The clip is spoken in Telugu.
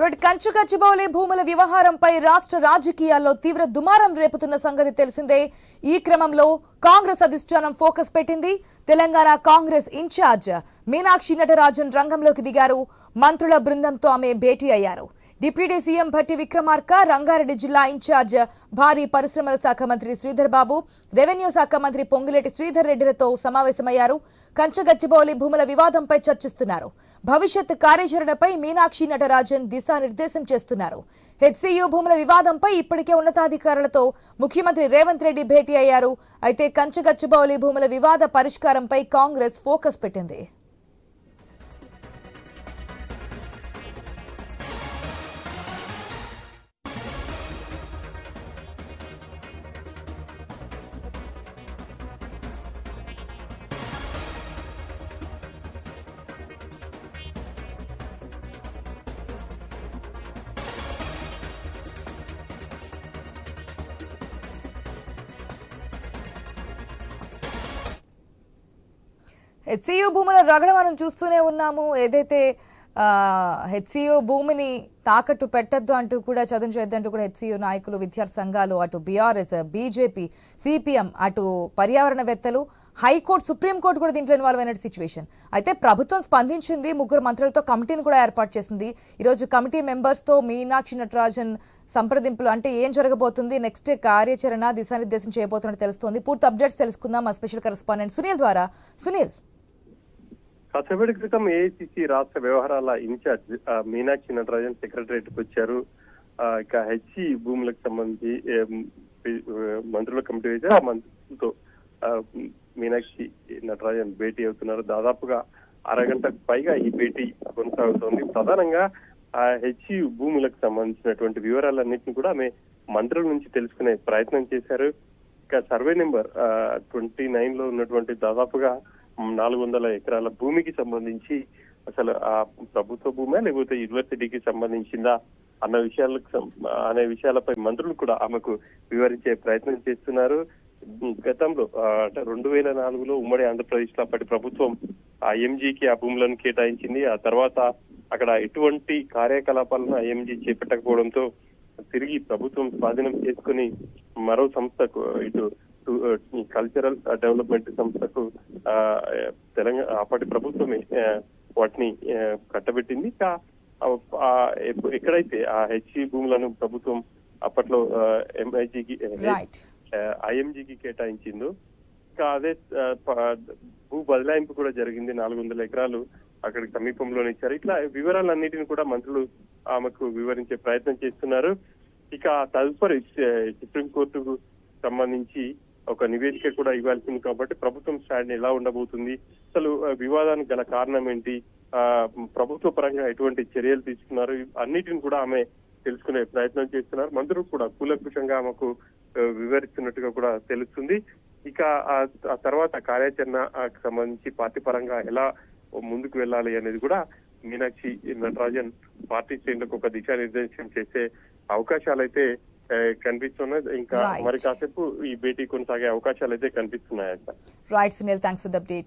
రెడ్ కంచు గచ్చిబౌలి భూముల వ్యవహారంపై రాష్ట్ర రాజకీయాల్లో తీవ్ర దుమారం రేపుతున్న సంగతి తెలిసిందే. ఈ క్రమంలో కాంగ్రెస్ అధిష్టానం ఫోకస్ పెట్టింది. తెలంగాణ కాంగ్రెస్ ఇన్ఛార్జ్ మీనాక్షి నటరాజన్ రంగంలోకి దిగారు. మంత్రుల బృందంతో ఆమె భేటీ అయ్యారు. డిప్యూటీ సీఎం భట్టి విక్రమార్క రంగారెడ్డి జిల్లా ఇన్ఛార్జ్ భారీ పరిశ్రమల శాఖ మంత్రి శ్రీధర్ బాబు రెవెన్యూ శాఖ మంత్రి పొంగులేటి శ్రీధర్ రెడ్డిలతో సమావేశమయ్యారు. కంచగచ్చిబౌలి భూముల వివాదంపై చర్చిస్తున్నారు. భవిష్యత్ కార్యాచరణపై మీనాక్షి నటరాజన్ దిశానిర్దేశం చేస్తున్నారు. హెచ్సియు భూముల వివాదంపై ఇప్పటికే ఉన్నతాధికారులతో ముఖ్యమంత్రి రేవంత్ రెడ్డి భేటీ అయ్యారు. అయితే కంచగచ్చిబౌలి భూముల వివాద పరిష్కారంపై కాంగ్రెస్ ఫోకస్ పెట్టింది. హెచ్సియు భూముల రగడ మనం చూస్తూనే ఉన్నాము. ఏదైతే హెచ్సియు భూమిని తాకట్టు పెట్టద్దు అంటూ కూడా చదువు చేద్దంటూ కూడా హెచ్సియు నాయకులు విద్యార్థి సంఘాలు అటు బీఆర్ఎస్ బీజేపీ సిపిఎం అటు పర్యావరణవేత్తలు హైకోర్టు సుప్రీంకోర్టు కూడా దీంట్లో ఇన్వాల్వ్ అయిన సిచ్యువేషన్ అయితే ప్రభుత్వం స్పందించింది ముగ్గురు మంత్రులతో కమిటీని కూడా ఏర్పాటు చేసింది. ఈరోజు కమిటీ మెంబర్స్తో మీనాక్షి నటరాజన్ సంప్రదింపులు అంటే ఏం జరగబోతుంది నెక్స్ట్ కార్యాచరణ దిశానిర్దేశం చేయబోతున్నట్టు తెలుస్తోంది. పూర్తి అప్డేట్స్ తెలుసుకుందాం. మా స్పెషల్ కరెస్పాండెంట్ సునీల్ ద్వారా. సునీల్. కాసేపటి క్రితం ఏఐసిసి రాష్ట్ర వ్యవహారాల ఇన్ఛార్జ్ మీనాక్షి నటరాజన్ సెక్రటరియట్కి వచ్చారు. ఆ, ఇక హెచ్సి భూములకు సంబంధించి మంత్రుల కమిటీ అయితే ఆ మంత్రులతో మీనాక్షి నటరాజన్ భేటీ అవుతున్నారు. దాదాపుగా అరగంటకు పైగా ఈ భేటీ కొనసాగుతోంది. ప్రధానంగా ఆ హెచ్సి భూములకు సంబంధించినటువంటి వివరాలన్నింటినీ కూడా ఆమె మంత్రుల నుంచి తెలుసుకునే ప్రయత్నం చేశారు. ఇక సర్వే నెంబర్ ట్వంటీ నైన్లో ఉన్నటువంటి దాదాపుగా నాలుగు వందల ఎకరాల భూమికి సంబంధించి అసలు ఆ ప్రభుత్వ భూమే లేకపోతే యూనివర్సిటీకి సంబంధించిందా అన్న విషయాలకు అనే విషయాలపై మంత్రులు కూడా ఆమెకు వివరించే ప్రయత్నం చేస్తున్నారు. గతంలో అంటే రెండు వేల నాలుగులో ఉమ్మడి ఆంధ్రప్రదేశ్లో అప్పటి ప్రభుత్వం ఐఎంజీకి ఆ భూములను కేటాయించింది. ఆ తర్వాత అక్కడ ఎటువంటి కార్యకలాపాలను ఐఎంజీ చేపట్టకపోవడంతో తిరిగి ప్రభుత్వం స్వాధీనం చేసుకుని మరో సంస్థకు ఇటు కల్చరల్ డెవలప్మెంట్ సంస్థకు తెలంగాణ అప్పటి ప్రభుత్వమే వాటిని కట్టబెట్టింది. ఎక్కడైతే ఆ హెచ్సి భూములను ప్రభుత్వం అప్పట్లో ఎంఐజీకి ఐఎంజీకి కేటాయించిందో ఇంకా అదే భూ బదలాయింపు కూడా జరిగింది. నాలుగు వందల ఎకరాలు అక్కడికి సమీపంలోనే ఇచ్చారు. ఇట్లా వివరాలన్నిటిని కూడా మంత్రులు ఆమెకు వివరించే ప్రయత్నం చేస్తున్నారు. ఇక తదుపరి సుప్రీంకోర్టుకు సంబంధించి ఒక నివేదిక కూడా ఇవ్వాల్సింది కాబట్టి ప్రభుత్వం స్టాండ్ ఎలా ఉండబోతుంది? అసలు వివాదానికి గల కారణం ఏంటి? ఆ ప్రభుత్వ పరంగా ఎటువంటి చర్యలు తీసుకున్నారు? అన్నిటిని కూడా ఆమె తెలుసుకునే ప్రయత్నం చేస్తున్నారు. మంత్రులు కూడా కూలంకుషంగా ఆమెకు వివరిస్తున్నట్టుగా కూడా తెలుస్తుంది. ఇక ఆ- తర్వాత కార్యాచరణ సంబంధించి పార్టీ పరంగా ఎలా ముందుకు వెళ్ళాలి అనేది కూడా మీనాక్షి నటరాజన్ పార్టీ శ్రేణులకు ఒక దిశానిర్దేశం చేసే అవకాశాలు అయితే ఆ, కనిపిస్తున్నాయి ఇంకా Right. మరి కాసేపు ఈ భేటీ కొనసాగే అవకాశాలు అయితే కనిపిస్తున్నాయి right Sunil thanks for the update